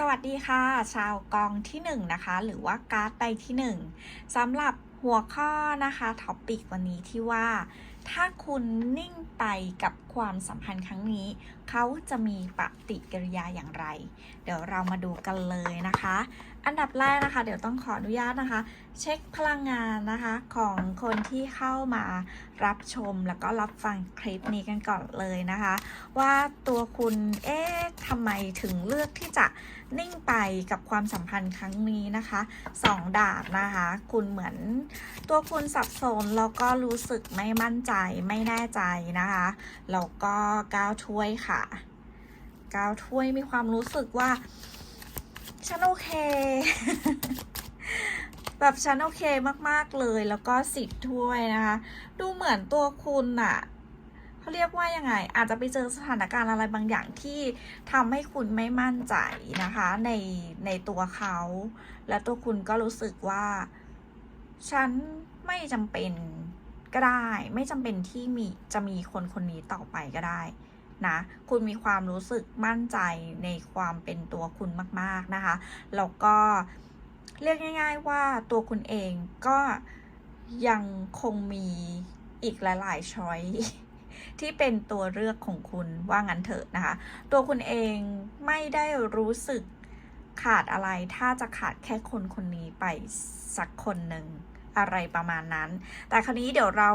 สวัสดีค่ะ ชาวกองที่1นงนะคะ หรือว่าการ์ดใบที่ 1สำหรับหัวข้อนะคะท็อปปิกวันนี้ที่ว่า ถ้าคุณนิ่งไปกับความสัมพันธ์ครั้งนี้ เขาจะมีปฏิกิริยาอย่างไร เดี๋ยวเรามาดูกันเลยนะคะ อันดับแรกนะคะ เดี๋ยวต้องขออนุญาตนะคะ เช็คพลังงานนะคะของคนที่เข้ามารับชมแล้วก็รับฟังคลิปนี้กันก่อนเลยนะคะ ว่าตัวคุณเอ๊ะทำไมถึงเลือกที่จะนิ่งไปกับความสัมพันธ์ครั้งนี้นะคะสองดาบนะคะ คุณเหมือนตัวคุณสับสนแล้วก็รู้สึกไม่มั่นใจไม่แน่ใจนะคะแล้วก็ก้าวถ้วยค่ะก้าวถ้วยมีความรู้สึกว่า ฉันโอเค แบบฉันโอเคมากๆเลยแล้วก็สิบถ้วยนะคะ ดูเหมือนตัวคุณอะเขาเรียกว่ายังไง อาจจะไปเจอสถานการณ์อะไรบางอย่างที่ทำให้คุณไม่มั่นใจนะคะ ในในตัวเขา และตัวคุณก็รู้สึกว่า ฉันไม่จำเป็น ก็ได้ ไม่จำเป็นที่มีจะมีคนคนนี้ต่อไปก็ได้นะคุณมีความรู้สึกมั่นใจในความเป็นตัวคุณมาก ๆ นะคะ แล้วก็เรียกง่าย ๆ ว่าตัวคุณเองก็ยังคงมีอีกหลายๆช้อยที่เป็นตัวเลือกของคุณว่างั้นเถอะนะคะ ตัวคุณเองไม่ได้รู้สึกขาดอะไร ถ้าจะขาดแค่คนคนนี้ไปสักคนหนึ่ง อะไรประมาณนั้น แต่คราวนี้เดี๋ยวเรา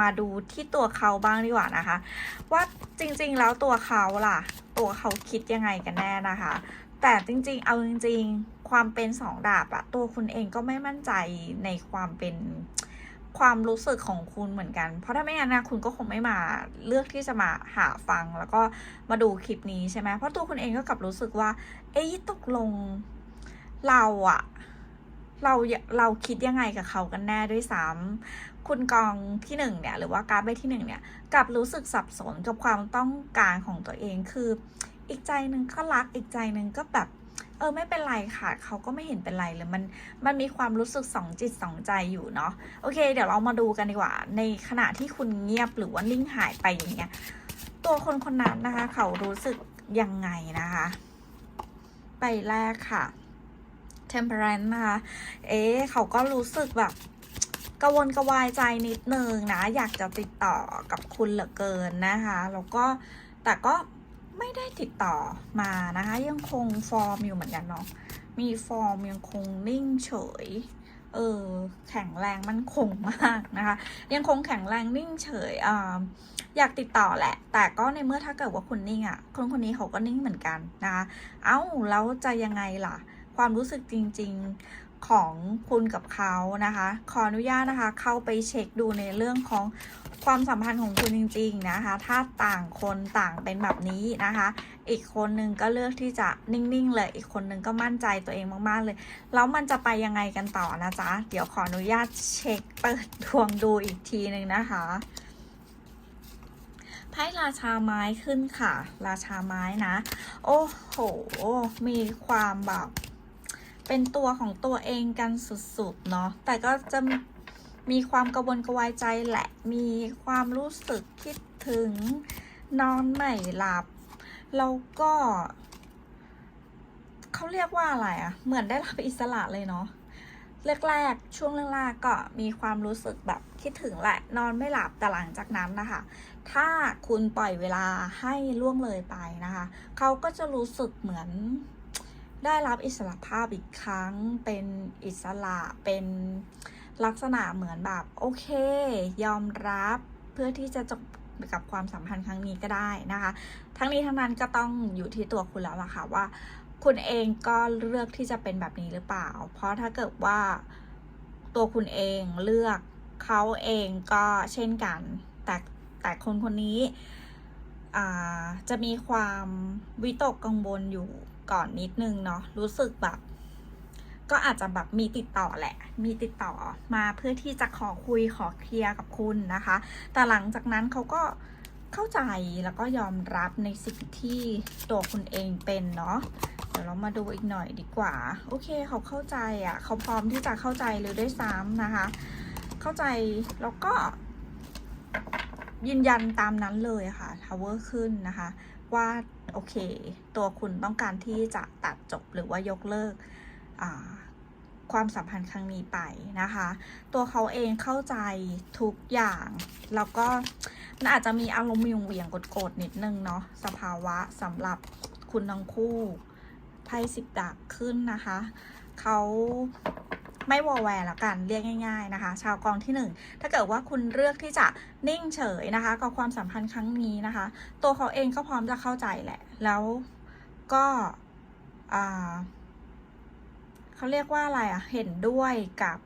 มาดูที่ตัวเขาบ้างดีกว่านะคะ ว่าจริงๆแล้วตัวเขาล่ะ ตัวเขาคิดยังไงกันแน่นะคะ แต่จริงๆ เอาจริง ๆ ความเป็นสองดาบอะตัวคุณเองก็ไม่มั่นใจในความเป็นความรู้สึกของคุณเหมือนกัน เพราะถ้าไม่งั้นนะคุณก็คงไม่มาเลือกที่จะมาหาฟังแล้วก็มาดูคลิปนี้ใช่ไหมเพราะตัวคุณเองก็กลับรู้สึกว่า เอ๊ะตกลงเราอะ เราเราคิดยังไงกับเขากันแน่ด้วยซ้ำคุณกองที่หนึ่งเนี่ยหรือว่าการ์ดใบที่หนึ่งเนี่ยกับรู้สึกสับสนกับความต้องการของตัวเองคืออีกใจหนึ่งก็รักอีกใจหนึ่งก็แบบเออไม่เป็นไรค่ะเขาก็ไม่เห็นเป็นไรเลยมันมันมีความรู้สึกสองจิตสองใจอยู่เนาะโอเค เดี๋ยวเรามาดูกันดีกว่า ในขณะที่คุณเงียบหรือว่านิ่งหายไปอย่างเงี้ยตัวคนคนนั้นนะคะ เขารู้สึกยังไงนะคะ ไปแรกค่ะ temperance นะคะ เอ๊ะเขาก็รู้สึกแบบกระวนกระวายใจนิดนึงนะ อยากจะติดต่อกับคุณเหลือเกินนะคะ แล้วก็แต่ก็ไม่ได้ติดต่อมานะคะ ยังคงฟอร์มอยู่เหมือนกันเนาะ มีฟอร์มยังคงนิ่งเฉย เออ แข็งแรงมันคงมากนะคะ ยังคงแข็งแรงนิ่งเฉยอ่าอยากติดต่อแหละ แต่ก็ในเมื่อถ้าเกิดว่าคุณนิ่งอะ่ะ คนคนนี้เขาก็นิ่งเหมือนกันนะคะ เอ้าแล้วจะยังไงล่ะ ความรู้สึกจริง ๆของคุณกับเขานะคะ ขออนุญาตนะคะ เข้าไปเช็คดูในเรื่องของความสัมพันธ์ของคุณจริง ๆนะคะ ถ้าต่างคนต่างเป็นแบบนี้นะคะ อีกคนนึงก็เลือกที่จะนิ่ง ๆ เลย อีกคนนึงก็มั่นใจตัวเองมาก ๆ เลย แล้วมันจะไปยังไงกันต่อนะจ๊ะ เดี๋ยวขออนุญาตเช็คเปิดดวงดูอีกทีหนึ่งนะคะ ไพ่ราชาไม้ขึ้นค่ะ ราชาไม้นะ โอ้โห มีความแบบ เป็นตัวของตัวเองกันสุดๆ เนาะ แต่ก็จะมีความกระวนกระวายใจแหละ มีความรู้สึกคิดถึงนอนไม่หลับ แล้วก็เขาเรียกว่าอะไรอะเหมือนได้รับอิสระเลยเนาะแรกๆ ช่วงแรกๆ ก็มีความรู้สึกแบบคิดถึงแหละ นอนไม่หลับ แต่หลังจากนั้นนะคะ ถ้าคุณปล่อยเวลาให้ล่วงเลยไปนะคะ เขาก็จะรู้สึกเหมือน ได้รับอิสระภาพอีกครั้ง เป็นอิสระเป็นลักษณะเหมือนแบบโอเค ยอมรับเพื่อที่จะจบกับความสัมพันธ์ครั้งนี้ก็ได้นะคะ ทั้งนี้ทั้งนั้นก็ต้องอยู่ที่ตัวคุณแล้วล่ะค่ะว่า คุณเองก็เลือกที่จะเป็นแบบนี้หรือเปล่า เพราะถ้าเกิดว่าตัวคุณเองเลือกเขาเองก็เช่นกัน แต่แต่คนคนนี้จะมีความวิตกกังวลอยู่ ก่อนนิดนึงเนาะรู้สึกแบบ ก็อาจจะแบบมีติดต่อแหละ มีติดต่อมาเพื่อที่จะขอคุยขอเคลียร์กับคุณนะคะ แต่หลังจากนั้นเขาก็เข้าใจแล้วก็ยอมรับในสิ่งที่ตัวคุณเองเป็นเนาะเดี๋ยวเรามาดูอีกหน่อยดีกว่า โอเคเขาเข้าใจอะ่ะ เขาพร้อมที่จะเข้าใจเลยด้วยซ้ำนะคะ เข้าใจแล้วก็ ยืนยันตามนั้นเลยค่ะทาวเวอร์ขึ้นนะคะ ว่า โอเค ตัวคุณต้องการที่จะตัดจบหรือว่ายกเลิกความสัมพันธ์ครั้งนี้ไปนะคะ ตัวเขาเองเข้าใจทุกอย่าง แล้วก็มันอาจจะมีอารมณ์เหวี่ยงๆกดๆนิดนึงเนาะสภาวะสำหรับคุณทั้งคู่ไพ่สิบดาบขึ้นนะคะ เขา ไม่วอแวร์ละกันเรียกง่าย ๆนะคะ ชาวกองที่หนึ่งถ้าเกิดว่าคุณเลือกที่จะนิ่งเฉยนะคะ กับความสัมพันธ์ครั้งนี้นะคะ ตัวเขาเองก็พร้อมจะเข้าใจแหละ แล้วก็เขาเรียกว่าอะไรอะเห็นด้วยกับ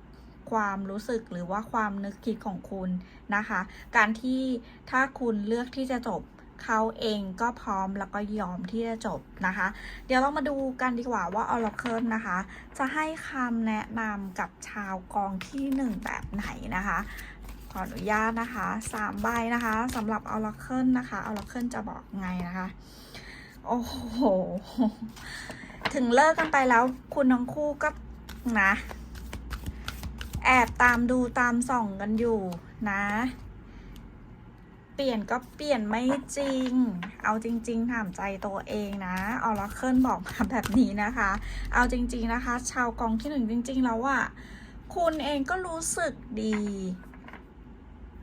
ความรู้สึกหรือว่าความนึกคิดของคุณนะคะ การที่ถ้าคุณเลือกที่จะจบ เขาเองก็พร้อมแล้วก็ยอมที่จะจบนะคะ เดี๋ยวเรามาดูกันดีกว่าว่า Oracle นะคะ จะให้คำแนะนำกับชาวกองที่หนึ่งแบบไหนนะคะ ขออนุญาตนะคะสามใบนะคะสำหรับ Oracle นะคะ Oracle จะบอกไงนะคะ โอ้โห ถึงเลิกกันไปแล้วคุณทั้งคู่ก็นะ แอบตามดูตามส่องกันอยู่นะ ปลี่ยนก็เปลี่ยนไม่จริง เอาจริง ๆ ถามใจตัวเองนะออร์เคิลบอกมาแบบนี้นะคะ เอาจริง ๆนะคะ ชาวกองที่หนึ่งจริง ๆ แล้วอะคุณเองก็รู้สึกดี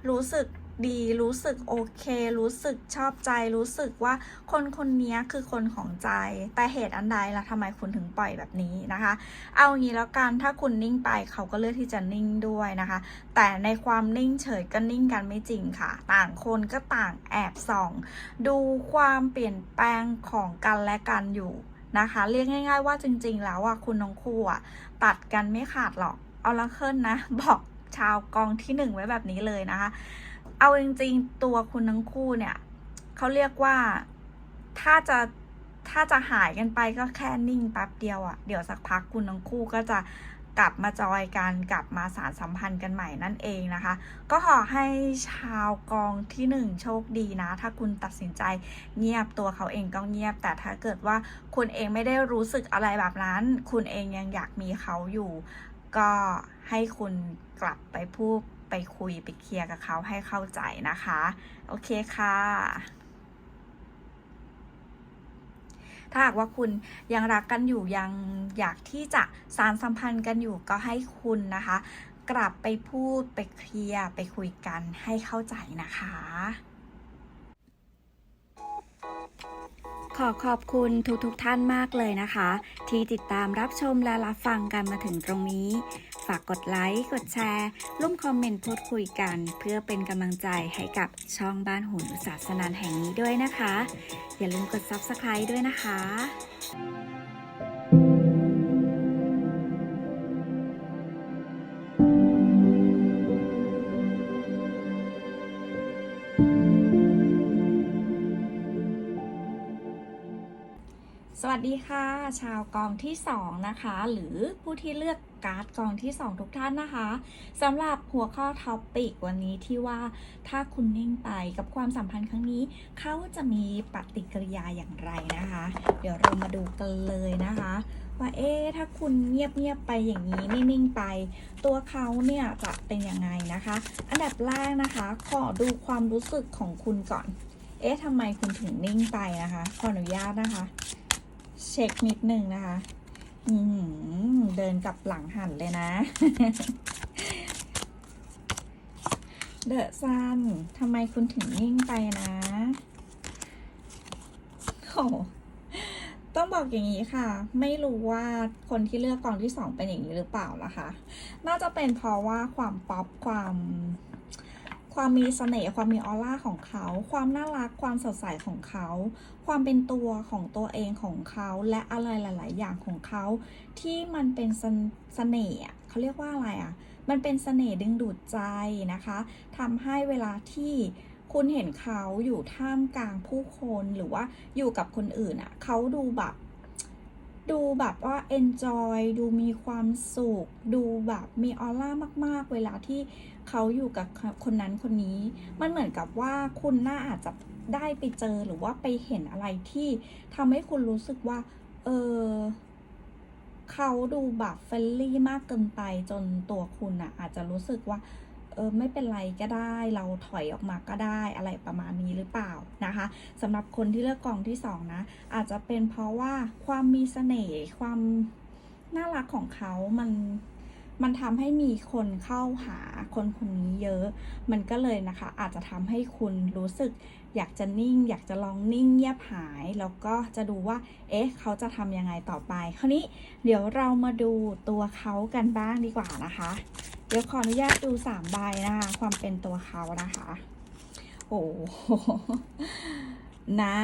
รู้สึก ดี รู้สึกโอเค รู้สึกชอบใจ รู้สึกว่าคนคนนี้คือคนของใจ แต่เหตุอันใดล่ะทำไมคุณถึงปล่อยแบบนี้นะคะ เอางี้แล้วกัน ถ้าคุณนิ่งไปเขาก็เลือกที่จะนิ่งด้วยนะคะ แต่ในความนิ่งเฉยก็นิ่งกันไม่จริงค่ะ ต่างคนก็ต่างแอบส่อง ดูความเปลี่ยนแปลงของกันและกันอยู่นะคะ เรียกง่าย ๆ ว่าจริง ๆ แล้วอะคุณน้องคู่อะตัดกันไม่ขาดหรอก เอาละเคิลนะ บอกชาวกองที่หนึ่งไว้แบบนี้เลยนะคะ เอาจริงๆ ตัวคุณทั้งคู่เนี่ยเขาเรียกว่าถ้าจะถ้าจะหายกันไปก็แค่นิ่งแป๊บเดียวอะ่ะ เดี๋ยวสักพักคุณทั้งคู่ก็จะกลับมาจอยกันกลับมาสารสัมพันธ์กันใหม่นั่นเองนะคะ ก็ขอให้ชาวกองที่หนึ่งโชคดีนะ ถ้าคุณตัดสินใจเงียบตัวเขาเองก็เงียบ แต่ถ้าเกิดว่าคุณเองไม่ได้รู้สึกอะไรแบบนั้น คุณเองยังอยากมีเขาอยู่ ก็ให้คุณกลับไปพูด ไปคุยไปเคลียร์กับเขาให้เข้าใจนะคะ โอเคค่ะ ถ้าหากว่าคุณยังรักกันอยู่ยังอยากที่จะสารสัมพันธ์กันอยู่ก็ให้คุณนะคะ กลับไปพูดไปเคลียร์ไปคุยกันให้เข้าใจนะคะขอขอบคุณทุกๆทท่านมากเลยนะคะ ที่ติดตามรับชมและรับฟังกันมาถึงตรงนี้ ฝากกดไลค์ กดแชร์ ร่วมคอมเมนต์พูดคุยกัน เพื่อเป็นกำลังใจให้กับช่องบ้านหุนศาสนานแห่งนี้ด้วยนะคะ อย่าลืมกด Subscribe ด้วยนะคะ สวัสดีค่ะ ชาวกองที่ 2 นะคะ หรือผู้ที่เลือกการ์ดกองที่ 2 ทุกท่านนะคะสำหรับหัวข้อท็อปปิกวันนี้ที่ว่าถ้าคุณนิ่งไปกับความสัมพันธ์ครั้งนี้ เขาจะมีปฏิกิริยาอย่างไรนะคะ เดี๋ยวเรามาดูกันเลยนะคะ ว่าเอ๊ะถ้าคุณเงียบๆไปอย่างนี้นิ่งๆไป ตัวเขาเนี่ยจะเป็นยังไงนะคะ อันดับแรกนะคะ ขอดูความรู้สึกของคุณก่อน เอ๊ะทำไมคุณถึงนิ่งไปนะคะ ขออนุญาตนะคะ เช็คนิดนึงนะคะ อืเดินกับหลังหันเลยนะเดอะซันทำไมคุณถึงนิ่งไปนะโอ้ต้องบอกอย่างนี้ค่ะ ไม่รู้ว่าคนที่เลือกกองที่สองเป็นอย่างนี้หรือเปล่านะคะ น่าจะเป็นเพราะว่าความป๊อปความ ความมีเสน่ห์ความมีออร่าของเขา ความน่ารักความสดใสของเขา ความเป็นตัวของตัวเองของเขา และอะไรหลาย ๆ อย่างของเขา ที่มันเป็นเสนเสน่ห์เขาเรียกว่าอะไรอะ มันเป็นเสน่ห์ดึงดูดใจนะคะทำให้เวลาที่คุณเห็นเขาอยู่ท่ามกลางผู้คนหรือว่าอยู่กับคนอื่นอะเขาดูแบบดูแบบว่า enjoy ดูมีความสุข ดูแบบมีออร่ามาก ๆ เวลาที่ เขาอยู่กับคนนั้นคนนี้ มันเหมือนกับว่าคุณน่าอาจจะได้ไปเจอหรือว่าไปเห็นอะไรที่ทำให้คุณรู้สึกว่า เออเขาดูแบบเฟรนลี่มากเกินไปจนตัวคุณอะอาจจะรู้สึกว่าเออไม่เป็นไรก็ได้เราถอยออกมาก็ได้อะไรประมาณนี้หรือเปล่านะคะสำหรับคนที่เลือกกองที่สองนะอาจจะเป็นเพราะว่าความมีเสน่ห์ความน่ารักของเขามัน มันทำให้มีคนเข้าหาคนคนนี้เยอะ มันก็เลยนะคะ อาจจะทำให้คุณรู้สึกอยากจะนิ่ง อยากจะลองนิ่งเงียบหาย แล้วก็จะดูว่า เอ๊ะ เขาจะทำยังไงต่อไป คราวนี้เดี๋ยวเรามาดูตัวเขากันบ้างดีกว่านะคะ เดี๋ยวขออนุญาตดูสามใบนะคะ ความเป็นตัวเขานะคะ โอ้โหนะ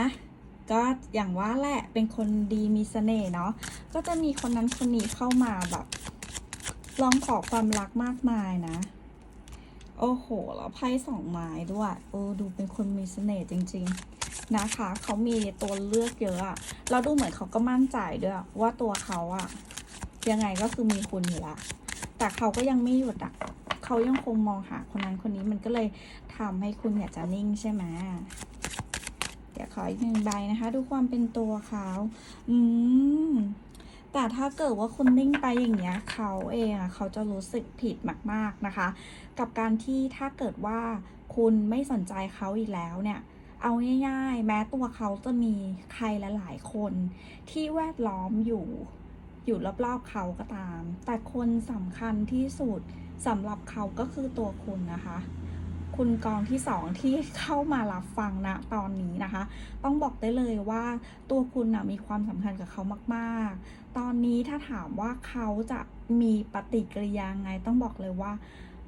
ก็อย่างว่าแหละ เป็นคนดีมีเสน่ห์เนาะ ก็จะมีคนนั้นคนนี้เข้ามาแบบ ลองขอความรักมากมายนะ โอ้โห แล้วไพ่สองไม้ด้วยเออดูเป็นคนมีเสน่ห์จริง ๆ นะคะ เขามีตัวเลือกเยอะอะแล้วดูเหมือนเขาก็มั่นใจด้วยว่าตัวเขาอะยังไงก็คือมีคุณอยู่ละ แต่เขาก็ยังไม่หยุดอะเขายังคงมองหาคนนั้นคนนี้มันก็เลยทำให้คุณอยากจะนิ่งใช่ไหมเดี๋ยวขออีกหนึ่งใบนะคะ ดูความเป็นตัวเขา อืม แต่ถ้าเกิดว่าคุณนิ่งไปอย่างเงี้ยเขาเองอะเขาจะรู้สึกผิดมากๆนะคะ กับการที่ถ้าเกิดว่าคุณไม่สนใจเขาอีกแล้วเนี่ยเอาง่าย ๆ แม้ตัวเขาจะมีใครลหลายๆคนที่แวดล้อมอยู่อยู่รอบๆเขาก็ตาม แต่คนสำคัญที่สุดสำหรับเขาก็คือตัวคุณนะคะ คุณกองที่สองที่เข้ามารับฟังนะตอนนี้นะคะ ต้องบอกได้เลยว่าตัวคุณนะมีความสำคัญกับเขามากๆ ตอนนี้ถ้าถามว่าเขาจะมีปฏิกิริยาไงต้องบอกเลยว่า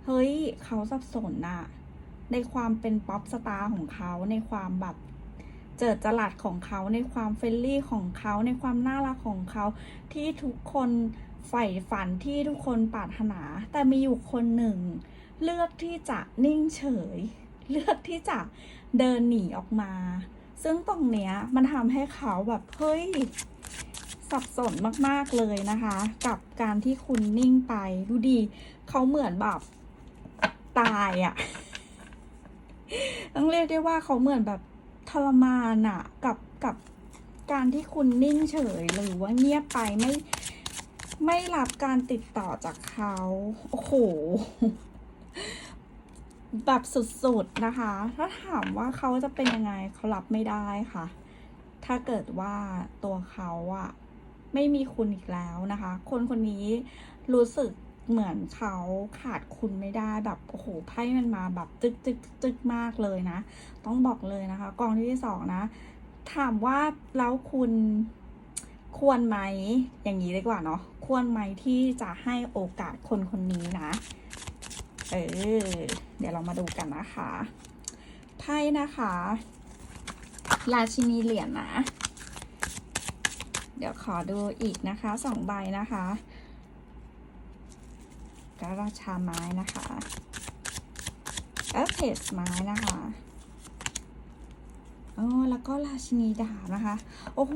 เฮ้ยเขาสับสนอะในความเป็นป๊อปสตาร์ของเขาในความแบบเจิดจรัสของเขาในความเฟรนลี่ของเขาในความน่ารักของเขาที่ทุกคนใฝ่ฝันที่ทุกคนปรารถนา แต่มีอยู่คนหนึ่ง เลือกที่จะนิ่งเฉย เลือกที่จะเดินหนีออกมา ซึ่งตรงเนี้ยมันทำให้เขาแบบเฮ้ยสับสนมากๆเลยนะคะ กับการที่คุณนิ่งไปดูดี เขาเหมือนแบบตายอะ่ะต้องเรียกได้ว่าเขาเหมือนแบบทรมานอะ่ะ กับกับการที่คุณนิ่งเฉยหรือว่าเงียบไปไม่ไม่รับการติดต่อจากเขา โอ้โห แบบสุดๆนะคะ ถ้าถามว่าเขาจะเป็นยังไงเขารับไม่ได้ค่ะ ถ้าเกิดว่าตัวเขาอะไม่มีคุณอีกแล้วนะคะ คนคนนี้รู้สึกเหมือนเขาขาดคุณไม่ได้แบบโอ้โหไพ่มันมาแบบจึกจึกจึกมากเลยนะ ต้องบอกเลยนะคะ กองที่สองนะ ถามว่าแล้วคุณควรไหมอย่างนี้ดีกว่าเนาะควรไหมที่จะให้โอกาสคนคนนี้นะ เออ เดี๋ยวเรามาดูกันนะคะ ไพ่นะคะ ราชินีเหรียญนะเดี๋ยวขอดูอีกนะคะสองใบนะคะกราชาไม้นะคะเอฟเพสไม้นะคะอ๋อแล้วก็ราชินีดาบนะคะ โอ้โห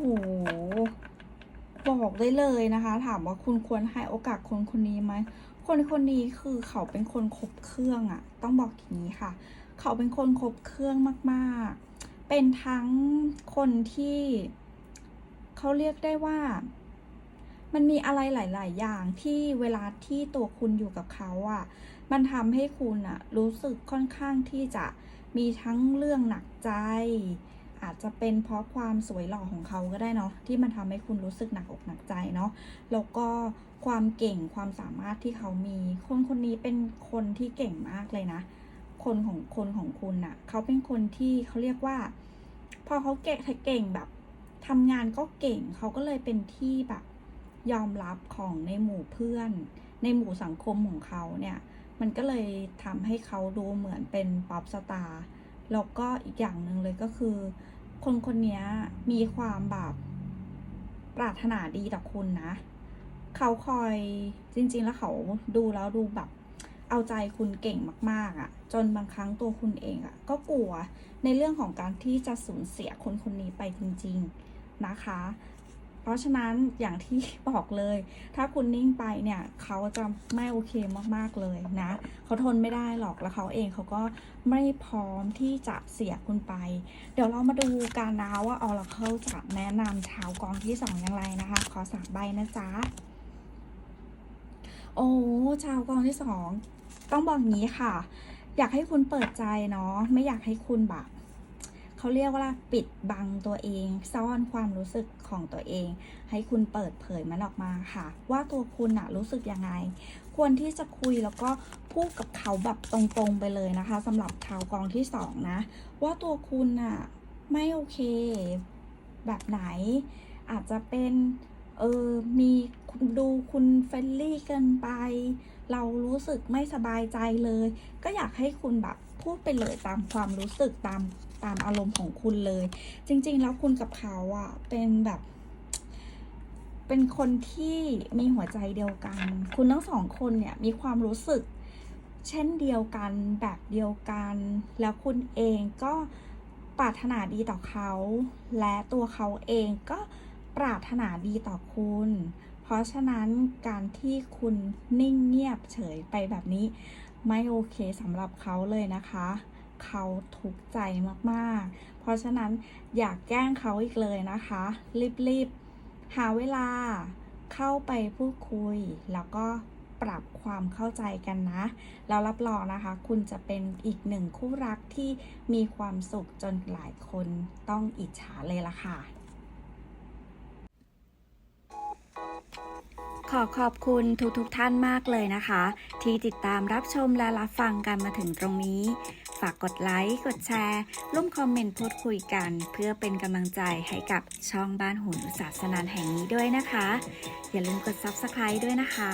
บอกได้เลยนะคะ ถามว่าคุณควรให้โอกาสคนคนนี้ไหม คนคนนี้คือเขาเป็นคนครบเครื่องอะต้องบอกอย่างนี้ค่ะ เขาเป็นคนครบเครื่องมากๆ เป็นทั้งคนที่เขาเรียกได้ว่า มันมีอะไรหลาย ๆ อย่างที่เวลาที่ตัวคุณอยู่กับเขาอะมันทำให้คุณอะรู้สึกค่อนข้างที่จะมีทั้งเรื่องหนักใจ อาจจะเป็นเพราะความสวยหล่อของเขาก็ได้เนาะที่มันทำให้คุณรู้สึกหนักอกหนักใจเนาะแล้วก็ ความเก่งความสามารถที่เขามี คนคนนี้เป็นคนที่เก่งมากเลยนะ คนของคนของคุณน่ะ เขาเป็นคนที่เขาเรียกว่า พอเขาเก่งเก่งแบบทำงานก็เก่ง เขาก็เลยเป็นที่แบบยอมรับของในหมู่เพื่อน ในหมู่สังคมของเขาเนี่ย มันก็เลยทำให้เขาดูเหมือนเป็นป๊อปสตาร์แล้วก็อีกอย่างหนึ่งเลยก็คือ คนคนนี้มีความแบบปรารถนาดีต่อคุณนะ เขาคอยจริง ๆ แล้วเขาดูแล้วดูแบบเอาใจคุณเก่งมาก ๆอะ่ะ จนบางครั้งตัวคุณเองอะ่ะ ก็กลัวในเรื่องของการที่จะสูญเสียคนคนนี้ไปจริง ๆนะคะ เพราะฉะนั้นอย่างที่บอกเลย ถ้าคุณนิ่งไปเนี่ยเขาจะไม่โอเคมากๆเลยนะเขาทนไม่ได้หรอกแล้วเขาเองเขาก็ไม่พร้อมที่จะเสียคุณไป เดี๋ยวเรามาดูกันนะว่าออร์เคิลจะแนะนำชาวกองที่สองอย่างไรนะคะ ขอสามใบนะจ๊ะ โอ้ชาวกองที่สองต้องบอกงี้ค่ะ อยากให้คุณเปิดใจเนาะไม่อยากให้คุณแบบเขาเรียกว่าปิดบังตัวเอง ซ่อนความรู้สึกของตัวเอง ให้คุณเปิดเผยมันออกมาค่ะ ว่าตัวคุณอะรู้สึกยังไง ควรที่จะคุยแล้วก็พูดกับเขาแบบตรงๆไปเลยนะคะสำหรับชาวกองที่สองนะ ว่าตัวคุณอะไม่โอเค แบบไหน อาจจะเป็นเออมี ดูคุณเฟรนลี่เกินไป เรารู้สึกไม่สบายใจเลย ก็อยากให้คุณแบบพูดไปเลยตามความรู้สึกตามตามอารมณ์ของคุณเลย จริง ๆ แล้วคุณกับเขาอะเป็นแบบ เป็นคนที่มีหัวใจเดียวกัน คุณทั้งสองคนเนี่ยมีความรู้สึก เช่นเดียวกันแบบเดียวกัน แล้วคุณเองก็ปรารถนาดีต่อเขา และตัวเขาเองก็ปรารถนาดีต่อคุณ เพราะฉะนั้นการที่คุณนิ่งเงียบเฉยไปแบบนี้ ไม่โอเคสำหรับเขาเลยนะคะ เขาทุกข์ใจมากๆ เพราะฉะนั้นอยากแกล้งเขาอีกเลยนะคะ รีบๆ หาเวลาเข้าไปพูดคุย แล้วก็ปรับความเข้าใจกันนะ แล้วรับรองนะคะ คุณจะเป็นอีกหนึ่งคู่รักที่มีความสุขจนหลายคนต้องอิจฉาเลยล่ะค่ะ ขอขอบคุณทุกๆทท่านมากเลยนะคะ ที่ติดตามรับชมและรับฟังกันมาถึงตรงนี้ ฝากกดไลค์ กดแชร์ ร่วมคอมเมนต์พูดคุยกัน เพื่อเป็นกำลังใจให้กับช่องบ้านหุนศาสนานแห่งนี้ด้วยนะคะ อย่าลืมกด Subscribe ด้วยนะคะ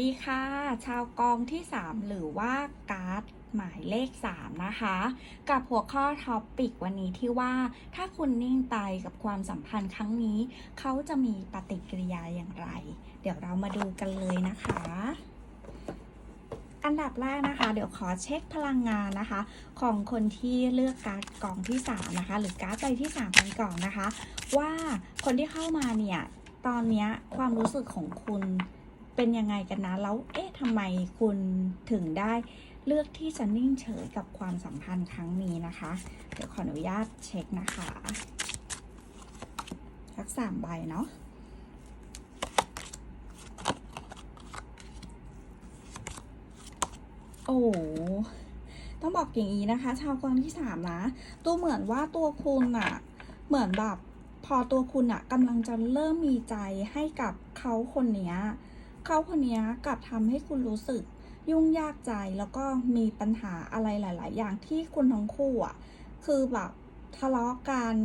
ดีค่ะ ชาวกองที่ 3 หรือว่าการ์ดหมายเลข 3 นะคะ กับหัวข้อท็อปปิกวันนี้ที่ว่า ถ้าคุณนิ่งไปกับความสัมพันธ์ครั้งนี้ เขาจะมีปฏิกิริยาอย่างไร เดี๋ยวเรามาดูกันเลยนะคะ อันดับแรกนะคะ เดี๋ยวขอเช็คพลังงานนะคะ ของคนที่เลือกการ์ดกองที่ 3 นะคะ หรือการ์ดใบที่3กันก่อนนะคะ ว่าคนที่เข้ามาเนี่ยตอนนี้ความรู้สึกของคุณ เป็นยังไงกันนะ แล้วเอ๊ะทำไมคุณถึงได้เลือกที่จะนิ่งเฉยกับความสัมพันธ์ครั้งนี้นะคะ เดี๋ยวขออนุญาตเช็คนะคะสักสามใบเนาะโอ้ต้องบอกอย่างนี้นะคะ ชาวกองที่สามนะตัวเหมือนว่าตัวคุณอะเหมือนแบบพอตัวคุณอะกำลังจะเริ่มมีใจให้กับเขาคนเนี้ย เขาคนนี้กลับทำให้คุณรู้สึกยุ่งยากใจแล้วก็มีปัญหาอะไรหลาย ๆ อย่างที่คุณทั้งคู่อะคือแบบทะเลาะกัน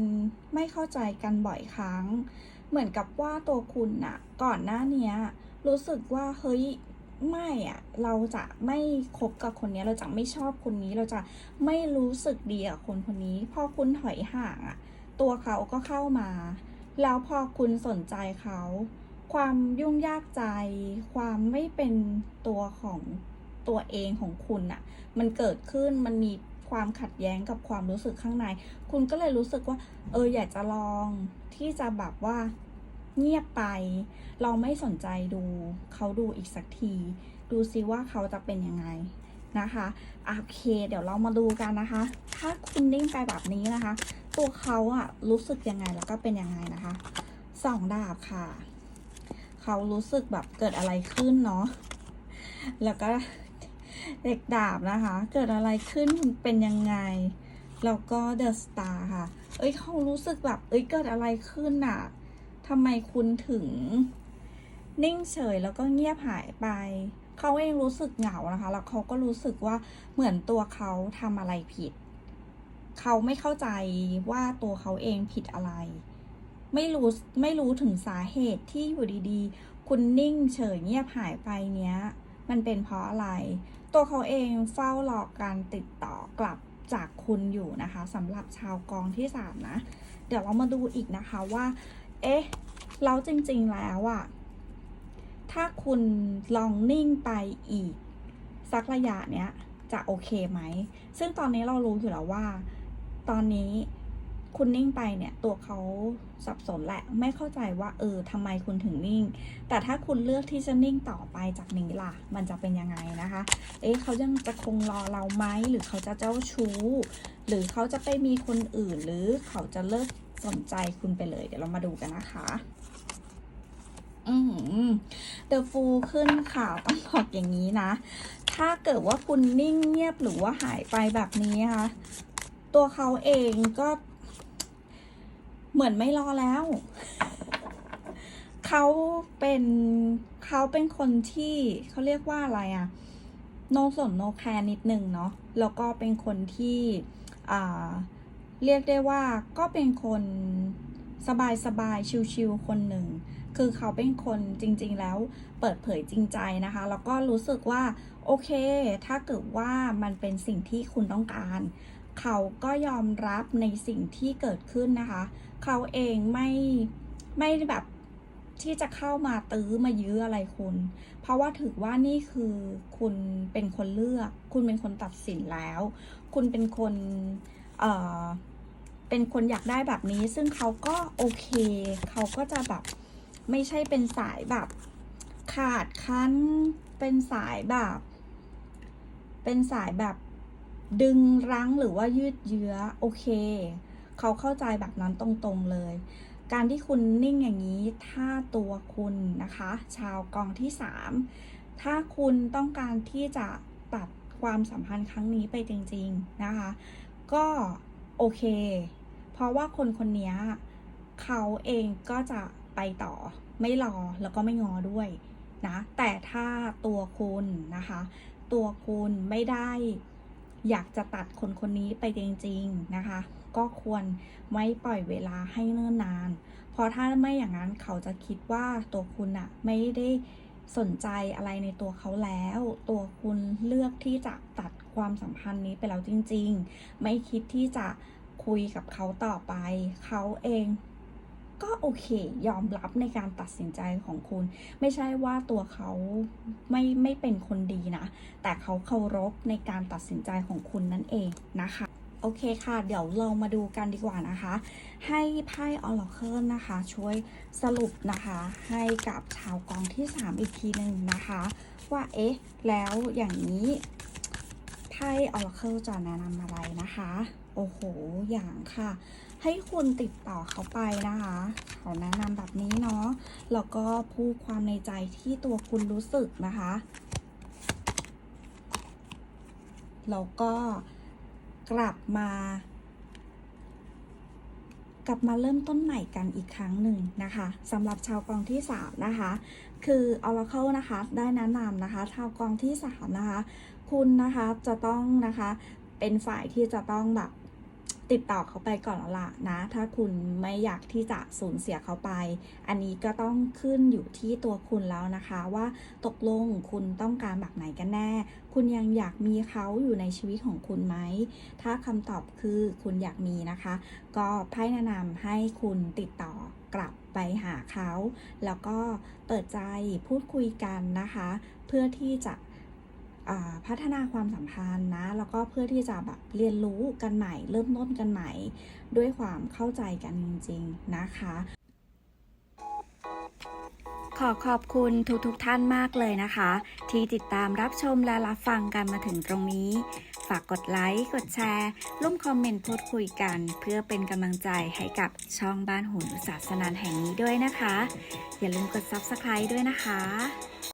ไม่เข้าใจกันบ่อยครั้ง เหมือนกับว่าตัวคุณอะก่อนหน้านี้รู้สึกว่าเฮ้ยไม่อะเราจะไม่คบกับคนนี้เราจะไม่ชอบคนนี้เราจะไม่รู้สึกดีกับคนคนนี้ พอคุณถอยห่างอะตัวเขาก็เข้ามา แล้วพอคุณสนใจเขา ความยุ่งยากใจ ความไม่เป็นตัวของตัวเองของคุณอะมันเกิดขึ้นมันมีความขัดแย้งกับความรู้สึกข้างใน คุณก็เลยรู้สึกว่า เอออยากจะลองที่จะแบบว่าเงียบไป เราไม่สนใจดูเขาดูอีกสักที ดูซิว่าเขาจะเป็นยังไงนะคะโอเค เดี๋ยวเรามาดูกันนะคะ ถ้าคุณนิ่งไปแบบนี้นะคะ ตัวเขาอะรู้สึกยังไงแล้วก็เป็นยังไงนะคะสองดาบค่ะ เขารู้สึกแบบเกิดอะไรขึ้นเนาะแล้วก็เด็กดาบนะคะ เกิดอะไรขึ้นเป็นยังไง แล้วก็เดอะสตาร์ค่ะ เอ้ยเขารู้สึกแบบ เอ้ยเกิดอะไรขึ้นอะทำไมคุณถึง นิ่งเฉยแล้วก็เงียบหายไป เขาเองรู้สึกเหงานะคะ แล้วเขาก็รู้สึกว่าเหมือนตัวเขาทำอะไรผิด เขาไม่เข้าใจว่าตัวเขาเองผิดอะไร ไม่รู้ไม่รู้ถึงสาเหตุที่อยู่ดีๆ คุณนิ่งเฉยเงียบหายไปเนี้ย มันเป็นเพราะอะไร ตัวเขาเองเฝ้ารอการติดต่อกลับจากคุณอยู่นะคะสำหรับชาวกองที่สามนะ เดี๋ยวเรามาดูอีกนะคะว่า เอ๊ะแล้วจริงๆแล้วอะถ้าคุณลองนิ่งไปอีก สักระยะเนี้ยจะโอเคไหม ซึ่งตอนนี้เรารู้อยู่แล้วว่า ตอนนี้ คุณนิ่งไปเนี่ยตัวเขาสับสนแหละไม่เข้าใจว่าเออทำไมคุณถึงนิ่ง แต่ถ้าคุณเลือกที่จะนิ่งต่อไปจากนี้ล่ะ มันจะเป็นยังไงนะคะ เอ๊ะเขายังจะคงรอเราไหมหรือเขาจะเจ้าชู้ หรือเขาจะไปมีคนอื่น หรือเขาจะเลิกสนใจคุณไปเลย เดี๋ยวเรามาดูกันนะคะอืมเดอะฟูขึ้นค่ะต้องบอกอย่างนี้นะ ถ้าเกิดว่าคุณนิ่งเงียบหรือว่าหายไปแบบนี้นะคะตัวเขาเองก็ เหมือนไม่รอแล้ว เขาเป็นเขาเป็นคนที่เขาเรียกว่าอะไรอะโนสนโนแคร์นิดนึงเนาะแล้วก็เป็นคนที่เรียกได้ว่าก็เป็นคนสบายสบายๆชิวๆคนหนึ่ง คือเขาเป็นคนจริง ๆ แล้วเปิดเผยจริงใจนะคะ แล้วก็รู้สึกว่า โอเค ถ้าเกิดว่ามันเป็นสิ่งที่คุณต้องการ เขาก็ยอมรับในสิ่งที่เกิดขึ้นนะคะ เขาเองไม่ไม่แบบที่จะเข้ามาตื้อมายื้ออะไรคุณ เพราะว่าถือว่านี่คือคุณเป็นคนเลือก คุณเป็นคนตัดสินแล้ว คุณเป็นคนเอ่อเป็นคนอยากได้แบบนี้ ซึ่งเขาก็โอเค เขาก็จะแบบไม่ใช่เป็นสายแบบขาดคั้น เป็นสายแบบ เป็นสายแบบ ดึงรั้งหรือว่ายืดเยื้อโอเค เขาเข้าใจแบบนั้นตรงๆเลย การที่คุณนิ่งอย่างนี้ ถ้าตัวคุณนะคะ ชาวกองที่ 3 ถ้าคุณต้องการที่จะตัดความสัมพันธ์ครั้งนี้ไปจริง ๆ นะคะ ก็โอเค เพราะว่าคนคนนี้เขาเองก็จะไปต่อไม่รอแล้วก็ไม่งอด้วยนะ แต่ถ้าตัวคุณนะคะ ตัวคุณไม่ได้ อยากจะตัดคนคนนี้ไปจริงๆนะคะ ก็ควรไม่ปล่อยเวลาให้เนิ่นนาน เพราะถ้าไม่อย่างนั้นเขาจะคิดว่าตัวคุณอะไม่ได้สนใจอะไรในตัวเขาแล้ว ตัวคุณเลือกที่จะตัดความสัมพันธ์นี้ไปแล้วจริง ๆ ไม่คิดที่จะคุยกับเขาต่อไป เขาเอง ก็โอเค ยอมรับในการตัดสินใจของคุณ ไม่ใช่ว่าตัวเขาไม่ไม่เป็นคนดีนะ แต่เขาเคารพในการตัดสินใจของคุณนั่นเองนะคะโอเคค่ะ เดี๋ยวเรามาดูกันดีกว่านะคะ ให้ไพ่ออร์เคิลนะคะ ช่วยสรุปนะคะ ให้กับชาวกองที่ 3 อีกทีหนึ่งนะคะ ว่าเอ๊ะ แล้วอย่างนี้ไพ่ออร์เคิลจะแนะนำอะไรนะคะ โอ้โห อย่างค่ะ ให้คุณติดต่อเขาไปนะคะเขาแนะนำแบบนี้เนาะแล้วก็พูดความในใจที่ตัวคุณรู้สึกนะคะแล้วก็กลับมา กลับมาเริ่มต้นใหม่กันอีกครั้งหนึ่งนะคะสำหรับชาวกองที่ 3 นะคะ คือ Oracle นะคะได้แนะนำนะคะ ชาวกองที่ 3 นะคะ คุณนะคะจะต้องนะคะเป็นฝ่ายที่จะต้องแบบ ติดต่อเขาไปก่อนแล้วล่ะนะ ถ้าคุณไม่อยากที่จะสูญเสียเขาไป อันนี้ก็ต้องขึ้นอยู่ที่ตัวคุณแล้วนะคะว่าตกลงคุณต้องการแบบไหนกันแน่ คุณยังอยากมีเขาอยู่ในชีวิตของคุณไหม ถ้าคำตอบคือคุณอยากมีนะคะ ก็ไพ่แนะนำให้คุณติดต่อกลับไปหาเขา แล้วก็เปิดใจพูดคุยกันนะคะ เพื่อที่จะ พัฒนาความสัมพันธ์นะ แล้วก็เพื่อที่จะแบบเรียนรู้กันใหม่ เริ่มต้นกันใหม่ ด้วยความเข้าใจกันจริง ๆ นะคะขอขอบคุณทุกๆทท่านมากเลยนะคะ ที่ติดตามรับชมและรับฟังกันมาถึงตรงนี้ ฝากกดไลค์ กดแชร์ ร่วมคอมเมนต์พูดคุยกัน เพื่อเป็นกำลังใจให้กับช่องบ้านหุนศาสนานแห่งนี้ด้วยนะคะ อย่าลืมกด Subscribe ด้วยนะคะ